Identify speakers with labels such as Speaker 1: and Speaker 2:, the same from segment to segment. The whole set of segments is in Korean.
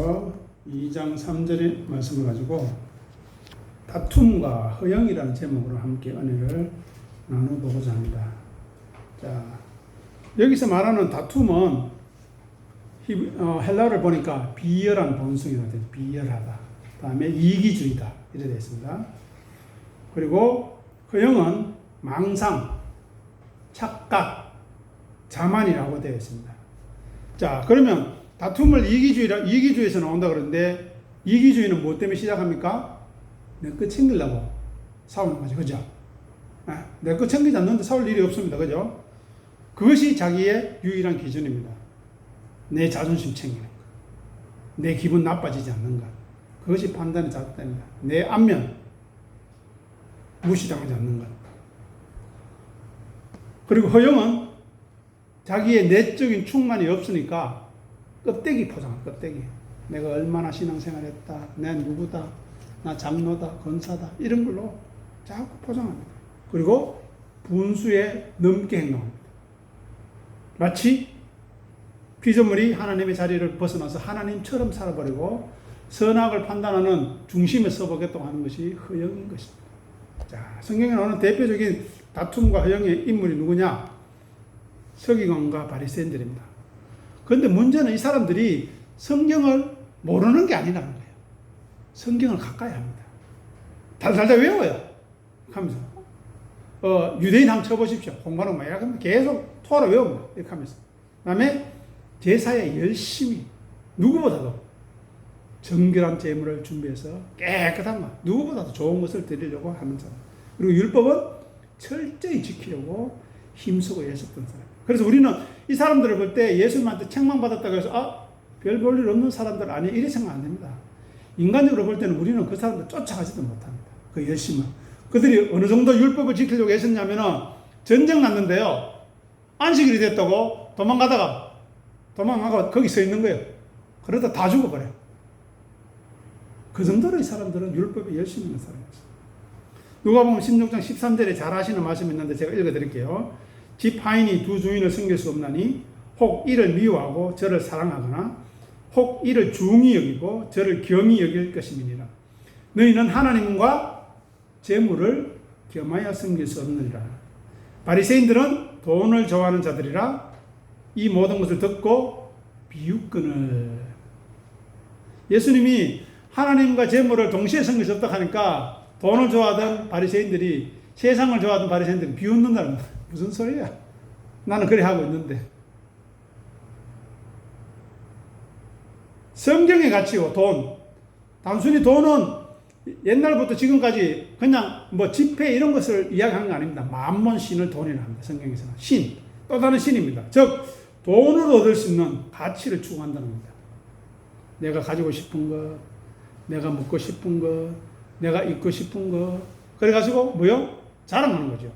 Speaker 1: 누가복음서 2장 3절의 말씀을 가지고 다툼과 허영이라는 제목으로 함께 은혜를 나눠보고자 합니다. 자, 여기서 말하는 다툼은 히- 어, 헬라어를 보니까 비열한 본성이라 돼 비열하다. 다음에 이기주의다 이래 되어 있습니다. 그리고 허영은 망상, 착각, 자만이라고 되어 있습니다. 자, 그러면 다툼을 이기주의라 이기주의에서 나온다 그러는데 이기주의는 무엇 때문에 시작합니까? 내 거 챙기려고 싸우는 거죠, 그죠? 내거 챙기지 않는데 싸울 일이 없습니다, 그죠? 그것이 자기의 유일한 기준입니다. 내 자존심 챙기는 것, 내 기분 나빠지지 않는 것, 그것이 판단의 자세입니다. 내 안면 무시당하지 않는 것. 그리고 허영은 자기의 내적인 충만이 없으니까 껍데기 포장, 껍데기. 내가 얼마나 신앙생활 했다, 내 누구다, 나 장로다, 권사다 이런 걸로 자꾸 포장합니다. 그리고 분수에 넘게 행동합니다. 마치 피조물이 하나님의 자리를 벗어나서 하나님처럼 살아버리고 선악을 판단하는 중심에 서보겠다고 하는 것이 허영인 것입니다. 자, 성경에 나오는 대표적인 다툼과 허영의 인물이 누구냐? 서기관과 바리새인들입니다. 그런데 문제는 이 사람들이 성경을 모르는 게 아니라는 거예요. 성경을 가까이 합니다. 달달달 외워요. 하면서 어, 유대인 한번 쳐보십시오. 공부하는 거막 계속 토라 외웁니다. 이렇게 하면서. 그 다음에 제사에 열심히 누구보다도 정결한 제물을 준비해서 깨끗한 것, 누구보다도 좋은 것을 드리려고 하는 사람. 그리고 율법은 철저히 지키려고 힘쓰고 애썼던 사람. 그래서 우리는 이 사람들을 볼 때 예수님한테 책망받았다고 해서 아, 별 볼일 없는 사람들 아니 이래 생각 안 됩니다. 인간적으로 볼 때는 우리는 그 사람들 쫓아가지도 못합니다. 그 열심을. 그들이 어느 정도 율법을 지키려고 애썼냐면은 전쟁 났는데요. 안식일이 됐다고 도망가다가 도망가고 거기 서 있는 거예요. 그러다 다 죽어버려요. 그 정도로 이 사람들은 율법에 열심히 있는 사람이었어요. 누가 보면 16장 13절에 잘 하시는 말씀이 있는데 제가 읽어드릴게요. 집 하인이 두 주인을 섬길 수 없나니 혹 이를 미워하고 저를 사랑하거나 혹 이를 중히 여기고 저를 겸히 여길 것임이니라. 너희는 하나님과 재물을 겸하여 섬길 수 없느니라. 바리새인들은 돈을 좋아하는 자들이라 이 모든 것을 듣고 비웃거늘. 예수님이 하나님과 재물을 동시에 섬길 수 없다 하니까 돈을 좋아하던 바리새인들이 세상을 좋아하던 바리새인들이 비웃는다는 거야. 무슨 소리야? 나는 그래 하고 있는데. 성경의 가치고 돈. 단순히 돈은 옛날부터 지금까지 그냥 뭐 지폐 이런 것을 이야기하는 거 아닙니다. 만몬 신을 돈이라 합니다. 성경에서는. 신. 또 다른 신입니다. 즉, 돈으로 얻을 수 있는 가치를 추구한다는 겁니다. 내가 가지고 싶은 것, 내가 먹고 싶은 것, 내가 입고 싶은 것. 그래가지고 뭐요? 자랑하는 거죠.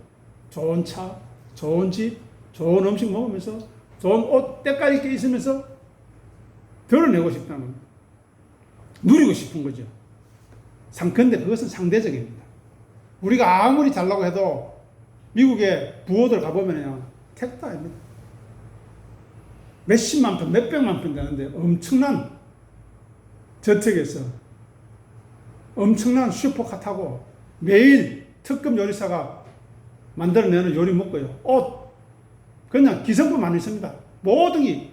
Speaker 1: 좋은 차, 좋은 집, 좋은 음식 먹으면서 좋은 옷 때까지 입게 있으면서 드러내고 싶다는 겁니다. 누리고 싶은 거죠. 상, 근데 그것은 상대적입니다. 우리가 아무리 잘나고 해도 미국의 부호들 가보면요. 택도 아닙니다. 몇십만 편, 몇백만 편 되는데 엄청난 저택에서 엄청난 슈퍼카 타고 매일 특급 요리사가 만들어내는 요리 먹고요. 옷. 그냥 기성품만 있습니다. 모든 게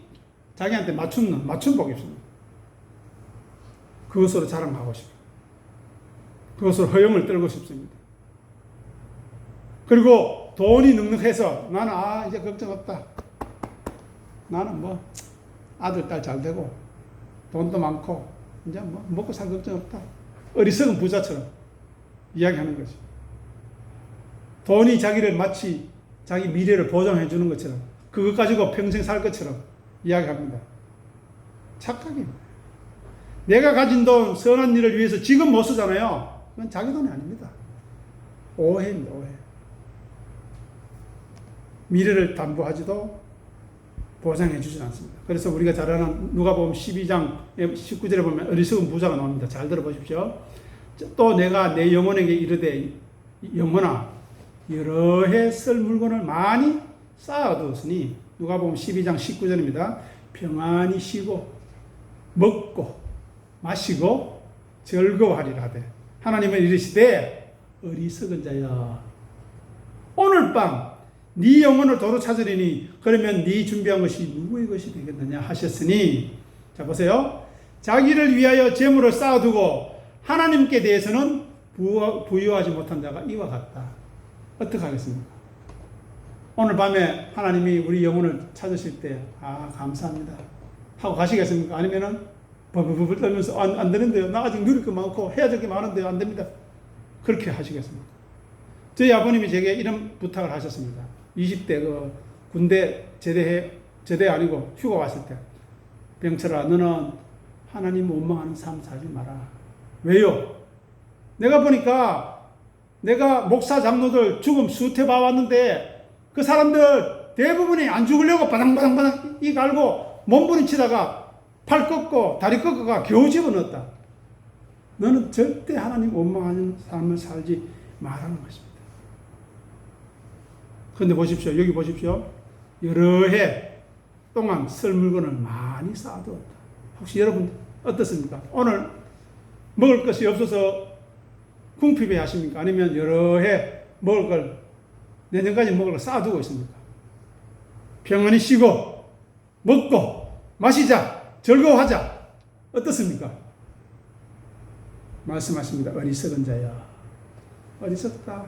Speaker 1: 자기한테 맞추는, 맞춤복이 있습니다. 그것으로 자랑하고 싶어요. 그것으로 허영을 떨고 싶습니다. 그리고 돈이 넉넉해서 나는 아, 이제 걱정 없다. 나는 뭐 아들, 딸 잘 되고 돈도 많고 이제 뭐 먹고 살 걱정 없다. 어리석은 부자처럼 이야기하는 거지. 돈이 자기를 마치 자기 미래를 보장해 주는 것처럼 그것 가지고 평생 살 것처럼 이야기합니다. 착각입니다. 내가 가진 돈 선한 일을 위해서 지금 못 쓰잖아요. 그건 자기 돈이 아닙니다. 오해입니다. 오해. 미래를 담보하지도 보장해 주진 않습니다. 그래서 우리가 잘 아는 누가복음 12장 19절에 보면 어리석은 부자가 나옵니다. 잘 들어보십시오. 또 내가 내 영혼에게 이르되 영혼아 여러 해 쓸 물건을 많이 쌓아두었으니 누가복음 12장 19절입니다. 평안히 쉬고 먹고 마시고 즐거워하리라 하되 하나님은 이르시되 어리석은 자야. 오늘 밤 네 영혼을 도로 찾으리니 그러면 네 준비한 것이 누구의 것이 되겠느냐 하셨으니 자 보세요. 자기를 위하여 재물을 쌓아두고 하나님께 대해서는 부여, 부여하지 못한 자가 이와 같다 어떻게 하겠습니까? 오늘 밤에 하나님이 우리 영혼을 찾으실 때, 아, 감사합니다. 하고 가시겠습니까? 아니면은, 버버버 떨면서, 안, 안 되는데요. 나 아직 누릴 게 많고, 해야 될 게 많은데요. 안 됩니다. 그렇게 하시겠습니까? 저희 아버님이 제게 이런 부탁을 하셨습니다. 20대 그 군대 제대해, 제대 아니고 휴가 왔을 때. 병철아, 너는 하나님 원망하는 삶 살지 마라. 왜요? 내가 보니까 내가 목사 장로들 죽음 수태 봐왔는데 그 사람들 대부분이 안 죽으려고 바당바당바당 이 갈고 몸부림치다가 팔 꺾고 다리 꺾어가 겨우 집어넣었다. 너는 절대 하나님 원망하는 삶을 살지 말하는 것입니다. 그런데 보십시오. 여기 보십시오. 여러 해 동안 쓸 물건을 많이 쌓아두었다. 혹시 여러분 어떻습니까? 오늘 먹을 것이 없어서 궁핍해 하십니까? 아니면 여러 해 먹을 걸 내년까지 먹을 걸 쌓아두고 있습니까? 평안히 쉬고 먹고 마시자 즐거워하자 어떻습니까? 말씀하십니다. 어리석은 자야 어리석다.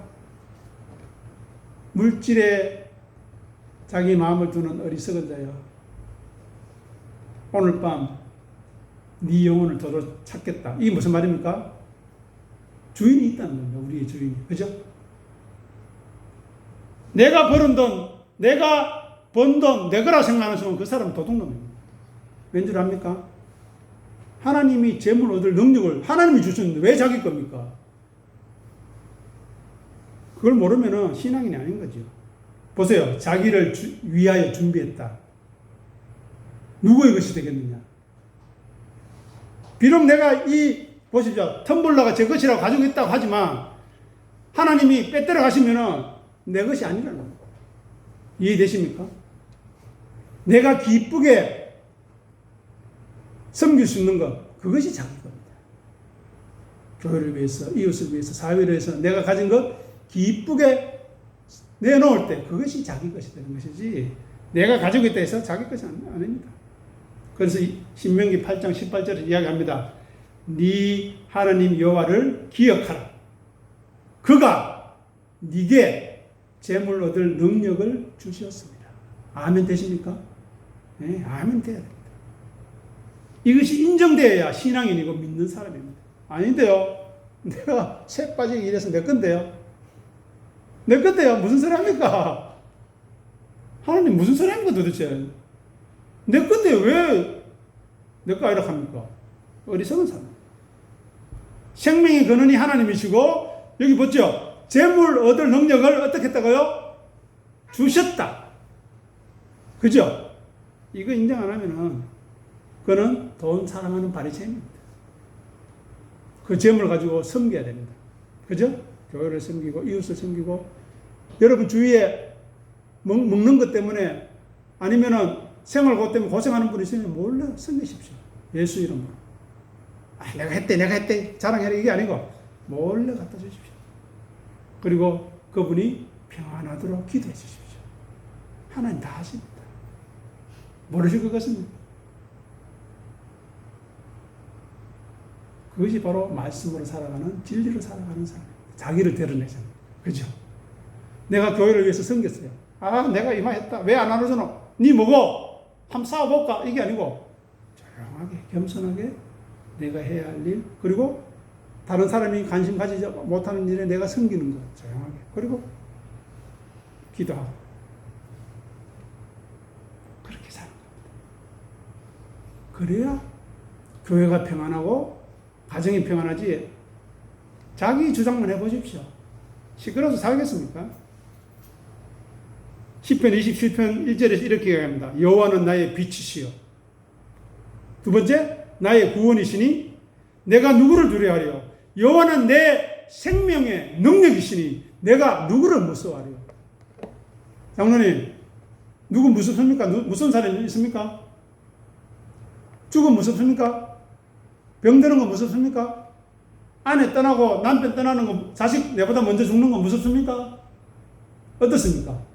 Speaker 1: 물질에 자기 마음을 두는 어리석은 자야. 오늘 밤 네 영혼을 더러 찾겠다. 이게 무슨 말입니까? 주인이 있다는 겁니다. 우리의 주인이. 그죠? 내가 버는 돈, 내가 번 돈, 내 거라 생각하는 순간 그 사람은 도둑놈입니다. 왠 줄 압니까? 하나님이 재물 얻을 능력을 하나님이 주셨는데 왜 자기 겁니까? 그걸 모르면 신앙인이 아닌 거죠. 보세요. 자기를 주, 위하여 준비했다. 누구의 것이 되겠느냐? 비록 내가 이, 보십시오. 텀블러가 제 것이라고 가지고 있다고 하지만 하나님이 빼뜨려 가시면은 내 것이 아니라는 겁니다. 이해되십니까? 내가 기쁘게 섬길 수 있는 것, 그것이 자기 겁니다. 교회를 위해서, 이웃을 위해서, 사회를 위해서 내가 가진 것 기쁘게 내놓을 때 그것이 자기 것이 되는 것이지 내가 가지고 있다 해서 자기 것이 아닙니다. 그래서 신명기 8장 18절에 이야기합니다. 네 하나님 여호와를 기억하라. 그가 네게 재물 얻을 능력을 주셨습니다. 아멘 되십니까? 네, 아멘 돼야 됩니다. 이것이 인정되어야 신앙인이고 믿는 사람입니다. 아닌데요. 내가 새 빠지기 이래서 내 건데요. 내 건데요. 무슨 소리 합니까? 하나님 무슨 소리 합니까 도대체? 내 건데 왜 내 거 아니라 합니까? 어리석은 사람. 생명의 근원이 하나님이시고, 여기 보죠? 재물 얻을 능력을 어떻게 했다고요? 주셨다. 그죠? 이거 인정 안 하면은, 그는 돈 사랑하는 바리새입니다. 그 재물 가지고 섬겨야 됩니다. 그죠? 교회를 섬기고, 이웃을 섬기고, 여러분 주위에 먹, 먹는 것 때문에 아니면은 생활고 때문에 고생하는 분이 있으면 몰래 섬기십시오. 예수 이름으로. 아, 내가 했대, 내가 했대. 자랑해라. 이게 아니고, 몰래 갖다 주십시오. 그리고 그분이 평안하도록 기도해 주십시오. 하나님 다 하십니다. 모르실 것 같습니다. 그것이 바로 말씀으로 살아가는, 진리로 살아가는 사람. 자기를 드러내잖아요. 그죠? 내가 교회를 위해서 섬겼어요. 아, 내가 이만했다. 왜 안 나눠주노? 니 뭐고? 한번 싸워볼까? 이게 아니고 조용하게 겸손하게 내가 해야 할 일, 그리고 다른 사람이 관심 가지지 못하는 일에 내가 섬기는 것 조용하게. 그리고 기도하고. 그렇게 사는 겁니다. 그래야 교회가 평안하고 가정이 평안하지 자기 주장만 해보십시오. 시끄러워서 살겠습니까? 10편 27편 1절에서 이렇게 얘기합니다. 여호와는 나의 빛이시여. 두 번째, 나의 구원이시니 내가 누구를 두려워하려? 여호와는 내 생명의 능력이시니 내가 누구를 무서워하려? 장로님, 누구 무섭습니까? 무슨 사람이 있습니까? 죽음 무섭습니까? 병 드는 거 무섭습니까? 아내 떠나고 남편 떠나는 거, 자식 내보다 먼저 죽는 거 무섭습니까? 어떻습니까?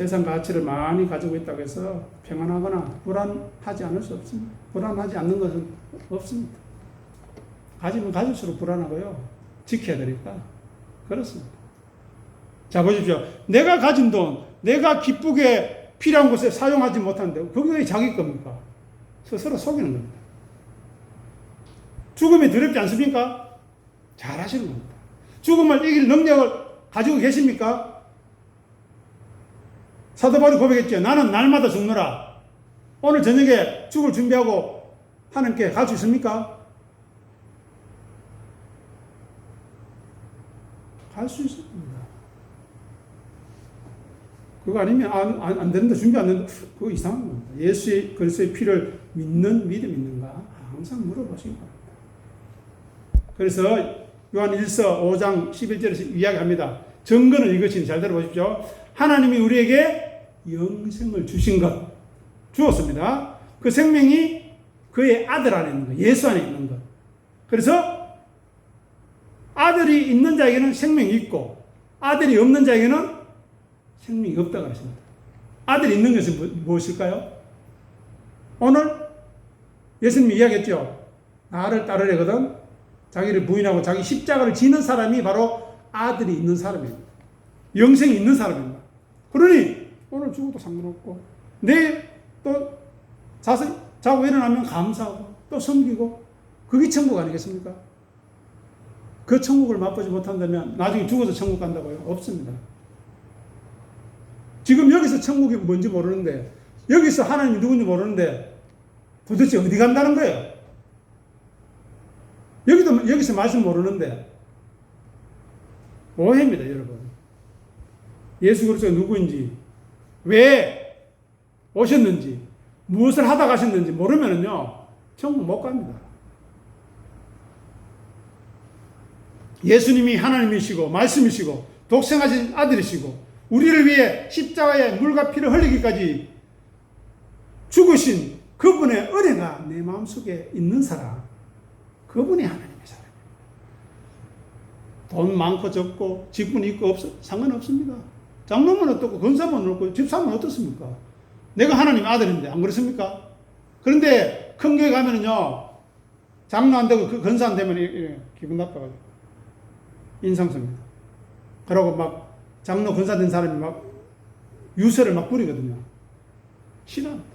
Speaker 1: 세상 가치를 많이 가지고 있다고 해서 평안하거나 불안하지 않을 수 없습니다. 불안하지 않는 것은 없습니다. 가지면 가질수록 불안하고요. 지켜야 되니까. 그렇습니다. 자, 보십시오. 내가 가진 돈, 내가 기쁘게 필요한 곳에 사용하지 못하는데, 그게 왜 자기 겁니까? 스스로 속이는 겁니다. 죽음이 두렵지 않습니까? 잘 하시는 겁니다. 죽음을 이길 능력을 가지고 계십니까? 사도 바울이 고백했죠. 나는 날마다 죽노라. 오늘 저녁에 죽을 준비하고 하나님께 갈 수 있습니까? 갈 수 있습니다. 그거 아니면 안, 안, 안 된다, 준비 안 된다. 그거 이상한 겁니다. 예수의 그리스도의 피를 믿는 믿음 있는가? 항상 물어보시기 바랍니다. 그래서 요한 1서 5장 11절에서 이야기합니다. 증거는 이것이니 잘 들어보십시오. 하나님이 우리에게 영생을 주신 것 주었습니다. 그 생명이 그의 아들 안에 있는 것, 예수 안에 있는 것. 그래서 아들이 있는 자에게는 생명이 있고 아들이 없는 자에게는 생명이 없다고 하십니다. 아들이 있는 것은 뭐- 무엇일까요? 오늘 예수님이 이야기했죠. 나를 따르려거든 자기를 부인하고 자기 십자가를 지는 사람이 바로 아들이 있는 사람입니다. 영생이 있는 사람입니다. 그러니 오늘 죽어도 상관없고 내일 또 자서 자고 일어나면 감사하고 또 섬기고 그게 천국 아니겠습니까? 그 천국을 맛보지 못한다면 나중에 죽어서 천국 간다고요? 없습니다. 지금 여기서 천국이 뭔지 모르는데 여기서 하나님이 누군지 모르는데 도대체 어디 간다는 거예요? 여기도 여기서 말씀 모르는데 오해입니다, 여러분. 예수 그리스도가 누구인지 왜 오셨는지 무엇을 하다 가셨는지 모르면은요 천국 못 갑니다. 예수님이 하나님이시고 말씀이시고 독생하신 아들이시고 우리를 위해 십자가에 물과 피를 흘리기까지 죽으신 그분의 은혜가 내 마음속에 있는 사람 그분이 하나님의 사람이에요. 돈 많고 적고 직분 있고 없어 상관없습니다. 장로만 어떻고 건사만 어떻고 집사만 어떻습니까? 내가 하나님 아들인데 안 그렇습니까? 그런데 큰 교회 가면은요 장로 안 되고 그 건사 안 되면 기분 나빠가지고 인상 씁니다. 그러고 막 장로 건사 된 사람이 막 유서를 막 부리거든요. 싫어합니다.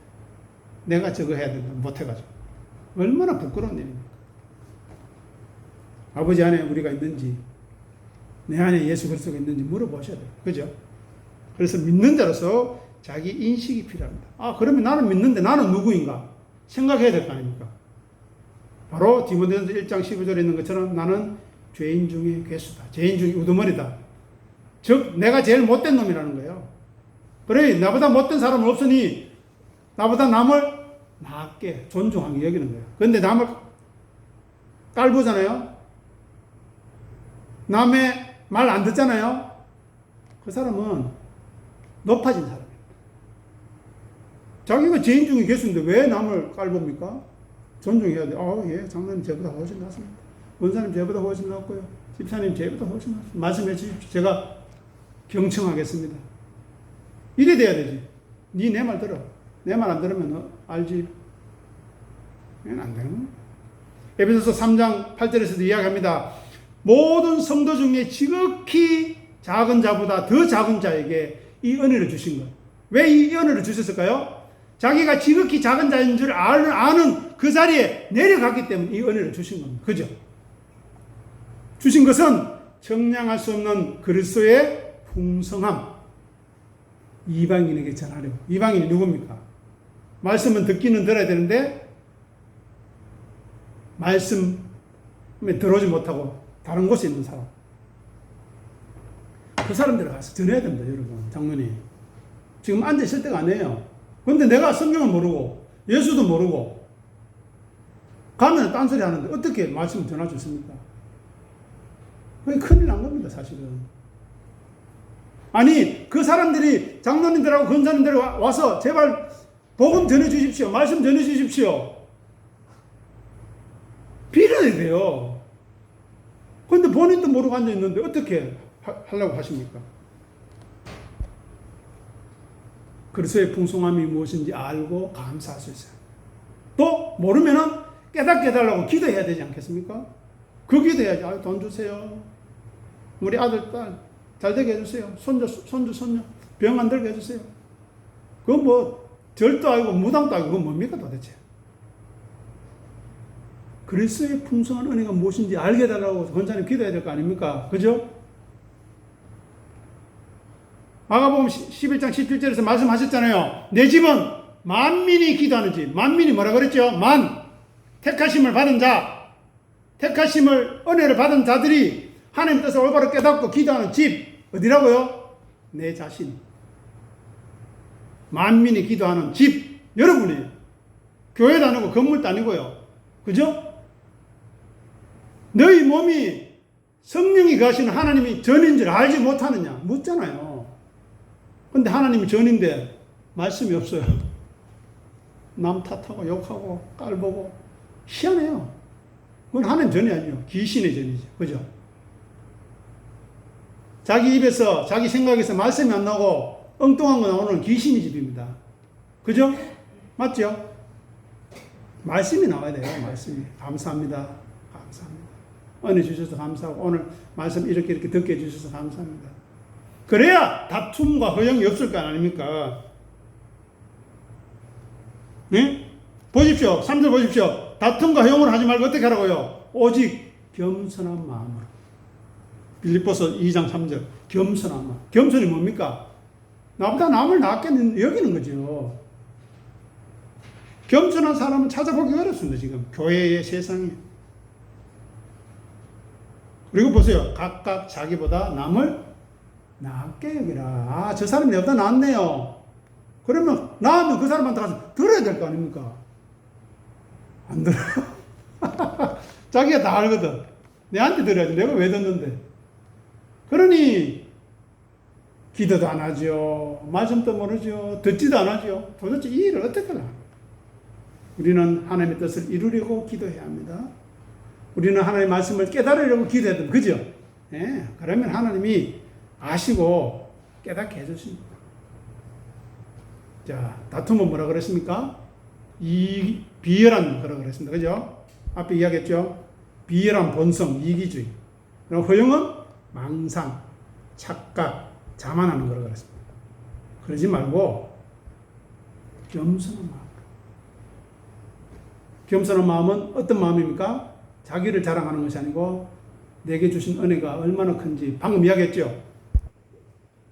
Speaker 1: 내가 저거 해야 된다 못해가지고 얼마나 부끄러운 일입니까? 아버지 안에 우리가 있는지 내 안에 예수 그리스도가 있는지 물어보셔야 돼요. 그죠? 그래서 믿는 자로서 자기 인식이 필요합니다. 아, 그러면 나는 믿는데 나는 누구인가? 생각해야 될 거 아닙니까? 바로 디모데전서 1장 15절에 있는 것처럼 나는 죄인 중에 괴수다. 죄인 중에 우두머리다. 즉, 내가 제일 못된 놈이라는 거예요. 그래, 나보다 못된 사람은 없으니 나보다 남을 낮게 존중하게 여기는 거예요. 그런데 남을 깔보잖아요. 남의 말 안 듣잖아요. 그 사람은 높아진 사람입니다. 자기가 죄인 중에 계수인데 왜 남을 깔봅니까? 존중해야 돼. 아, 예, 장로님 저보다 훨씬 낫습니다. 원사님 저보다 훨씬 낫고요. 집사님 저보다 훨씬 낫습니다. 말씀해 주십시오. 제가 경청하겠습니다. 이래 돼야 되지. 니내말 들어. 내 말 안 들으면 너 알지. 안 되는 거야. 에베소서 3장 8절에서도 이야기합니다. 모든 성도 중에 지극히 작은 자보다 더 작은 자에게 이 은혜를 주신 것. 왜이 은혜를 주셨을까요? 자기가 지극히 작은 자인 줄 아는, 아는 그 자리에 내려갔기 때문에 이 은혜를 주신 겁니다. 그죠? 주신 것은 정량할 수 없는 그리스도의 풍성함. 이방인에게 전하려고. 이방인이 누굽니까? 말씀은 듣기는 들어야 되는데, 말씀에 들어오지 못하고 다른 곳에 있는 사람. 그 사람들 가서 전해야 됩니다, 여러분. 장로님. 지금 앉아있을 때가 아니에요. 근데 내가 성경을 모르고, 예수도 모르고, 가면 딴소리 하는데 어떻게 말씀을 전할 수 있습니까? 그게 큰일 난 겁니다, 사실은. 아니 그 사람들이 장로님들하고 권사님들 와- 와서 제발 복음 전해 주십시오. 말씀 전해 주십시오. 빌어야 돼요. 근데 본인도 모르고 앉아 있는데 어떻게 하, 하려고 하십니까? 그리스도의 풍성함이 무엇인지 알고 감사할 수 있어요. 또 모르면은 깨닫게 해달라고 기도해야 되지 않겠습니까? 그 기도해야지. 아, 돈 주세요. 우리 아들, 딸, 잘 되게 해주세요. 손주, 손주, 손녀. 병 안 들게 해주세요. 그건 뭐, 절도 아니고 무당도 아니고 그건 뭡니까 도대체? 그리스도의 풍성한 은혜가 무엇인지 알게 해달라고 권사님 기도해야 될 거 아닙니까? 그죠? 마가복음 11장 17절에서 말씀하셨잖아요. 내 집은 만민이 기도하는 집. 만민이 뭐라 그랬죠? 만. 택하심을 받은 자. 택하심을, 은혜를 받은 자들이 하나님 뜻을 올바로 깨닫고 기도하는 집. 어디라고요? 내 자신. 만민이 기도하는 집. 여러분이에요. 교회도 아니고 건물도 아니고요. 그죠? 너희 몸이 성령이 가시는 하나님이 전인 줄 알지 못하느냐? 묻잖아요. 근데 하나님이 전인데 말씀이 없어요. 남 탓하고 욕하고 깔보고 희한해요. 그건 하나님 전이 아니에요. 귀신의 전이죠. 그죠? 자기 입에서 자기 생각에서 말씀이 안 나고 엉뚱한 거 나오는 귀신의 집입니다. 그죠? 맞죠? 말씀이 나와야 돼요. 말씀이. 감사합니다. 감사합니다. 은혜 주셔서 감사하고 오늘 말씀 이렇게 이렇게 듣게 해주셔서 감사합니다. 그래야 다툼과 허영이 없을 거 아닙니까? 네? 보십시오. 3절 보십시오. 다툼과 허영을 하지 말고 어떻게 하라고요? 오직 겸손한 마음으로. 빌립보서 2장 3절. 겸손한 마음. 겸손이 뭡니까? 나보다 남을 낫게 여기는 거죠. 겸손한 사람은 찾아보기 어렵습니다, 지금. 교회의 세상에. 그리고 보세요. 각각 자기보다 남을 낫게 여기라. 아, 저 사람이 내보다 낫네요. 그러면, 나으면 그 사람한테 가서 들어야 될 거 아닙니까? 안 들어요. 자기가 다 알거든. 내한테 들어야지. 내가 왜 듣는데. 그러니, 기도도 안 하죠. 말씀도 모르죠. 듣지도 안 하죠. 도대체 이 일을 어떻게 하나? 우리는 하나님의 뜻을 이루려고 기도해야 합니다. 우리는 하나님의 말씀을 깨달으려고 기도해야 됩니다. 그죠? 예, 그러면 하나님이 아시고 깨닫게 해주십니다. 자, 다툼은 뭐라 그랬습니까? 이, 비열한 거라 그랬습니다. 그죠? 앞에 이야기했죠? 비열한 본성, 이기주의. 그리고 허영은 망상, 착각, 자만하는 거라 그랬습니다. 그러지 말고 겸손한 마음. 겸손한 마음은 어떤 마음입니까? 자기를 자랑하는 것이 아니고 내게 주신 은혜가 얼마나 큰지 방금 이야기했죠.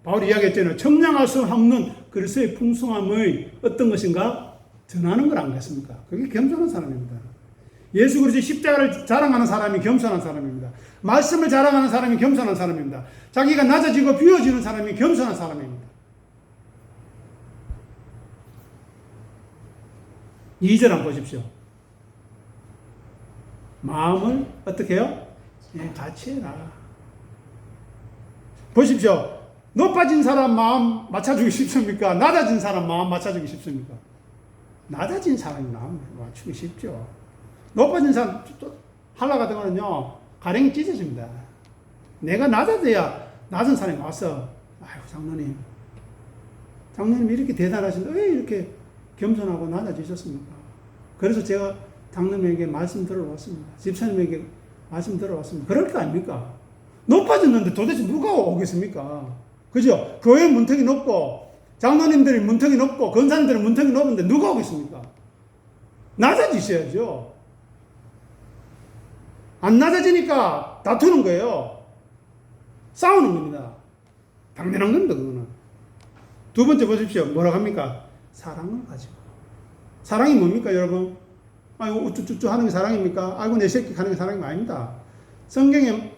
Speaker 1: 바울이 이야기했잖아요. 청량할 수 없는 그리스도의 풍성함의 어떤 것인가 전하는 걸 아니겠습니까? 그게 겸손한 사람입니다. 예수 그리스도 십자가를 자랑하는 사람이 겸손한 사람입니다. 말씀을 자랑하는 사람이 겸손한 사람입니다. 자기가 낮아지고 비워지는 사람이 겸손한 사람입니다. 2절 한번 보십시오. 마음을 어떻게 해요? 예, 같이 해라. 보십시오. 높아진 사람 마음 맞춰주기 쉽습니까? 낮아진 사람 마음 맞춰주기 쉽습니까? 낮아진 사람이 마음 맞추기 쉽죠. 높아진 사람 하려고 하다가는요, 가랭이 찢어집니다. 내가 낮아져야 낮은 사람이 와서, 아유, 장로님. 장로님 이렇게 대단하신데 왜 이렇게 겸손하고 낮아지셨습니까? 그래서 제가 장로님에게 말씀 들어왔습니다. 집사님에게 말씀 들어왔습니다. 그럴 거 아닙니까? 높아졌는데 도대체 누가 오겠습니까? 그죠? 교회 문턱이 높고, 장로님들이 문턱이 높고, 권사님들이 문턱이 높은데 누가 오겠습니까? 낮아지셔야죠. 안 낮아지니까 다투는 거예요. 싸우는 겁니다. 당연한 겁니다, 그거는. 두 번째 보십시오. 뭐라고 합니까? 사랑을 가지고. 사랑이 뭡니까, 여러분? 아이고, 우쭈쭈쭈 하는 게 사랑입니까? 아이고, 내 새끼 하는 게 사랑이 아닙니다. 성경에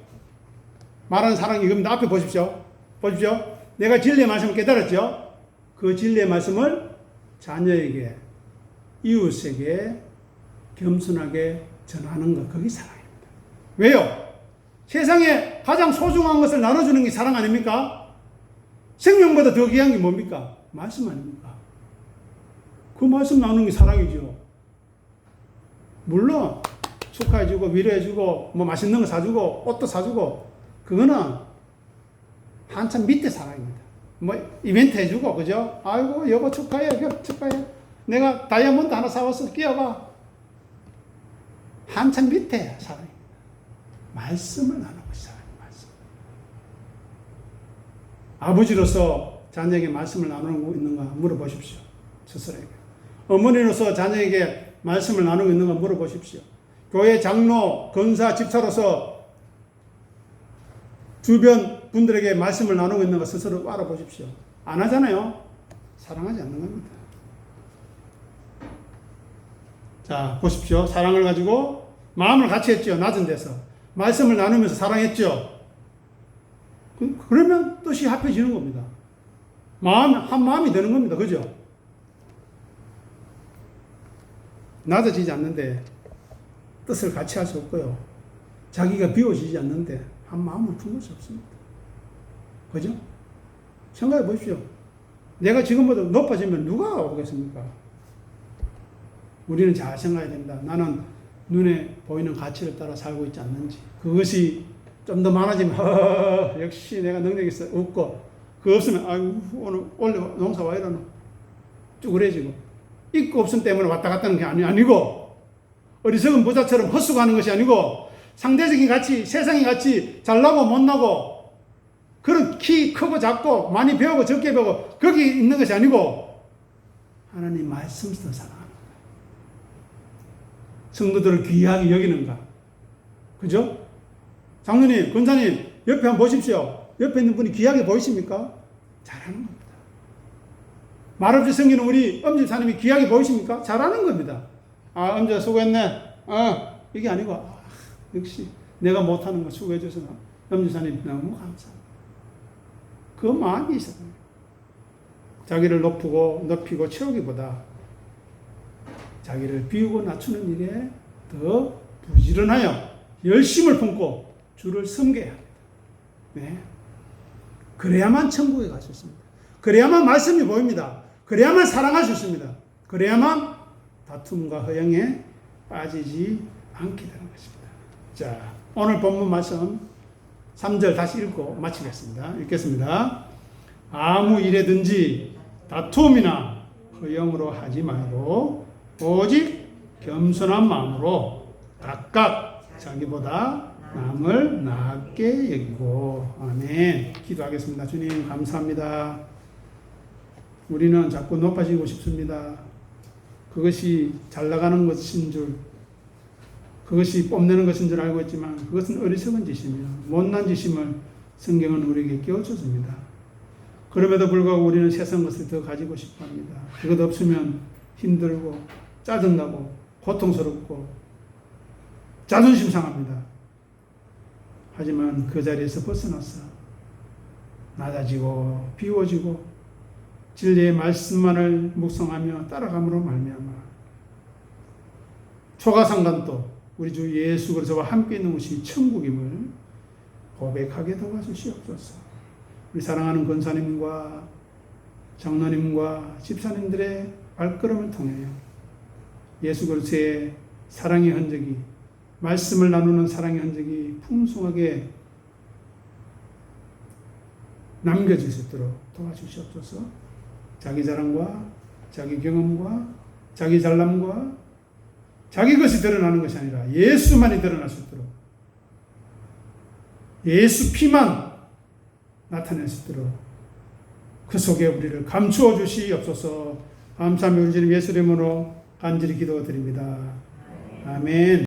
Speaker 1: 말하는 사랑이 이겁니다. 앞에 보십시오. 보십시오. 내가 진리의 말씀을 깨달았죠? 그 진리의 말씀을 자녀에게, 이웃에게 겸손하게 전하는 것. 그게 사랑입니다. 왜요? 세상에 가장 소중한 것을 나눠주는 게 사랑 아닙니까? 생명보다 더 귀한 게 뭡니까? 말씀 아닙니까? 그 말씀 나누는 게 사랑이죠. 물론 축하해주고 위로해주고 뭐 맛있는 거 사주고 옷도 사주고 그거는 한참 밑에 사랑입니다. 뭐 이벤트 해주고 그죠? 아이고 여보 축하해 여보 축하해 내가 다이아몬드 하나 사왔어 끼워봐 한참 밑에 사랑입니다. 말씀을 것이 사랑입니다. 말씀. 아버지로서 자녀에게 말씀을 나누고 있는가 물어보십시오. 스스로에게. 어머니로서 자녀에게 말씀을 나누고 있는가 물어보십시오. 교회 장로, 권사, 집사로서 주변 분들에게 말씀을 나누고 있는가 스스로 알아보십시오. 안 하잖아요. 사랑하지 않는 겁니다. 자, 보십시오. 사랑을 가지고 마음을 같이 했죠. 낮은 데서. 말씀을 나누면서 사랑했죠. 그- 그러면 뜻이 합해지는 겁니다. 마음, 한 마음이 되는 겁니다. 그죠? 낮아지지 않는데 뜻을 같이 할 수 없고요. 자기가 비워지지 않는데 한 마음을 품을 수 없습니다. 그죠? 생각해 보십시오. 내가 지금보다 높아지면 누가 오겠습니까? 우리는 잘 생각해야 됩니다. 나는 눈에 보이는 가치를 따라 살고 있지 않는지. 그것이 좀 더 많아지면, 허, 역시 내가 능력이 있어. 없고, 그거 없으면, 아유, 오늘, 원래 농사 와 이러노? 쭈그레지고. 있고 없음 때문에 왔다 갔다 하는 게 아니, 아니고, 어리석은 부자처럼 헛수고하는 것이 아니고, 상대적인 가치, 세상의 가치, 잘나고 못나고, 그런 키 크고 작고, 많이 배우고 적게 배우고, 거기 있는 것이 아니고, 하나님 살아가는 거예요. 성도들을 귀하게 여기는가. 그죠? 장로님, 권사님, 옆에 한번 보십시오. 옆에 있는 분이 귀하게 보이십니까? 잘하는 겁니다. 말없이 섬기는 우리 엄지사님이 귀하게 보이십니까? 잘하는 겁니다. 아, 엄지야 수고했네. 아, 이게 아니고, 아, 역시 내가 못하는 거 수고해줘서 엄지사님 너무 감사합니다. 그 마음이 있어요. 자기를 높이고 높이고 채우기보다 자기를 비우고 낮추는 일에 더 부지런하여 열심을 품고 주를 섬겨야 합니다. 네. 그래야만 천국에 갈 수 있습니다. 그래야만 말씀이 보입니다. 그래야만 사랑할 수 있습니다. 그래야만 다툼과 허영에 빠지지 않게 되는 것입니다. 자, 오늘 본문 말씀 3절 다시 읽고 마치겠습니다. 읽겠습니다. 아무 일에든지 다툼이나 허영으로 하지 말고 오직 겸손한 마음으로 각각 자기보다 남을 낮게 여기고 아멘. 기도하겠습니다. 주님 감사합니다. 우리는 자꾸 높아지고 싶습니다. 그것이 잘 나가는 것인 줄 그것이 뽐내는 것인 줄 알고 있지만 그것은 어리석은 짓이며 못난 짓임을 성경은 우리에게 깨우쳐줍니다. 그럼에도 불구하고 우리는 세상 것을 더 가지고 싶어 합니다. 그것 없으면 힘들고 짜증나고 고통스럽고 자존심 상합니다. 하지만 그 자리에서 벗어나서 낮아지고 비워지고 진리의 말씀만을 묵상하며 따라감으로 말미암아 초가상간도 우리 주 예수 그리스도와 함께 있는 것이 천국임을 고백하게 도와주시옵소서. 우리 사랑하는 권사님과 장로님과 집사님들의 발걸음을 통해 예수 그리스도의 사랑의 흔적이 말씀을 나누는 사랑의 흔적이 풍성하게 남겨질 수 있도록 도와주시옵소서. 자기 자랑과 자기 경험과 자기 잘남과 자기 것이 드러나는 것이 아니라 예수만이 드러날 수 있도록 예수 피만 나타낼 수 있도록 그 속에 우리를 감추어 주시옵소서 우리 주님 예수 이름으로 간절히 기도드립니다. 아멘.